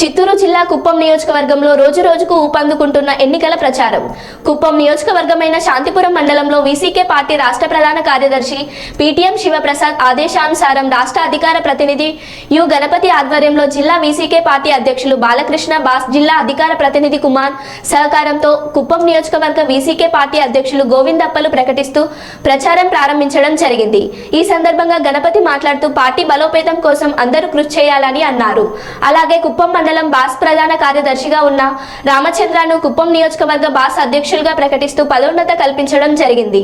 చిత్తూరు జిల్లా కుప్పం నియోజకవర్గంలో రోజు రోజుకు ఊపందుకుంటున్న ఎన్నికల ప్రచారం. కుప్పం నియోజకవర్గమైన శాంతిపురం మండలంలో వీసీకే పార్టీ రాష్ట్ర ప్రధాన కార్యదర్శి పీటీఎం శివప్రసాద్ ఆదేశానుసారం రాష్ట్ర అధికార ప్రతినిధి యు గణపతి ఆధ్వర్యంలో జిల్లా వీసీకే పార్టీ అధ్యక్షులు బాలకృష్ణ బాస్ జిల్లా అధికార ప్రతినిధి కుమార్ సహకారంతో కుప్పం నియోజకవర్గ వీసీకే పార్టీ అధ్యక్షులు గోవిందప్పలు ప్రకటిస్తూ ప్రచారం ప్రారంభించడం జరిగింది. ఈ సందర్భంగా గణపతి మాట్లాడుతూ పార్టీ బలోపేతం కోసం అందరూ కృషి చేయాలని అన్నారు. అలాగే కుప్పం మండలం బాస్ ప్రధాన కార్యదర్శిగా ఉన్న రామచంద్రను కుప్పం నియోజకవర్గ బాస్ అధ్యక్షులుగా ప్రకటిస్తూ పదోన్నత కల్పించడం జరిగింది.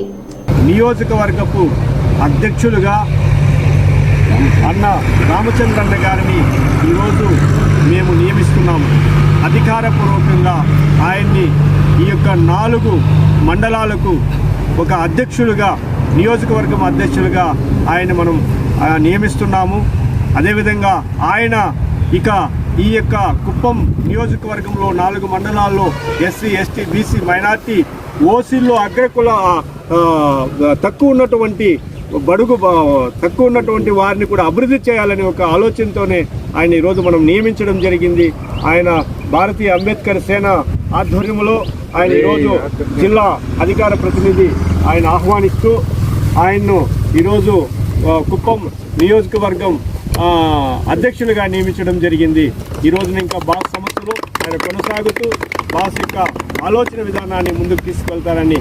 నియోజకవర్గపు అధ్యక్షులుగా అన్న రామచంద్రన్న గారిని ఈరోజు మేము నియమిస్తున్నాము. అధికారపూర్వకంగా ఆయన్ని ఈ యొక్క నాలుగు మండలాలకు ఒక అధ్యక్షులుగా నియోజకవర్గం అధ్యక్షులుగా ఆయన మనం నియమిస్తున్నాము. అదేవిధంగా ఆయన ఇక ఈ యొక్క కుప్పం నియోజకవర్గంలో నాలుగు మండలాల్లో ఎస్సీ ఎస్టీ బీసీ మైనార్టీ ఓసీల్లో అగ్రకుల తక్కువ ఉన్నటువంటి బడుగు తక్కువ ఉన్నటువంటి వారిని కూడా అభివృద్ధి చేయాలని ఒక ఆలోచనతోనే ఆయన ఈరోజు మనం నియమించడం జరిగింది. ఆయన భారతీయ అంబేద్కర్ సేన ఆధ్వర్యంలో ఆయన ఈరోజు జిల్లా అధికార ప్రతినిధి ఆయన ఆహ్వానిస్తూ ఆయన్ను ఈరోజు కుప్పం నియోజకవర్గం అధ్యక్షులుగా నియమించడం జరిగింది. ఈ రోజున ఇంకా బాస్ సమస్యలు ఆయన కొనసాగుతూ బాస్ యొక్క ఆలోచన విధానాన్ని ముందుకు తీసుకెళ్తారని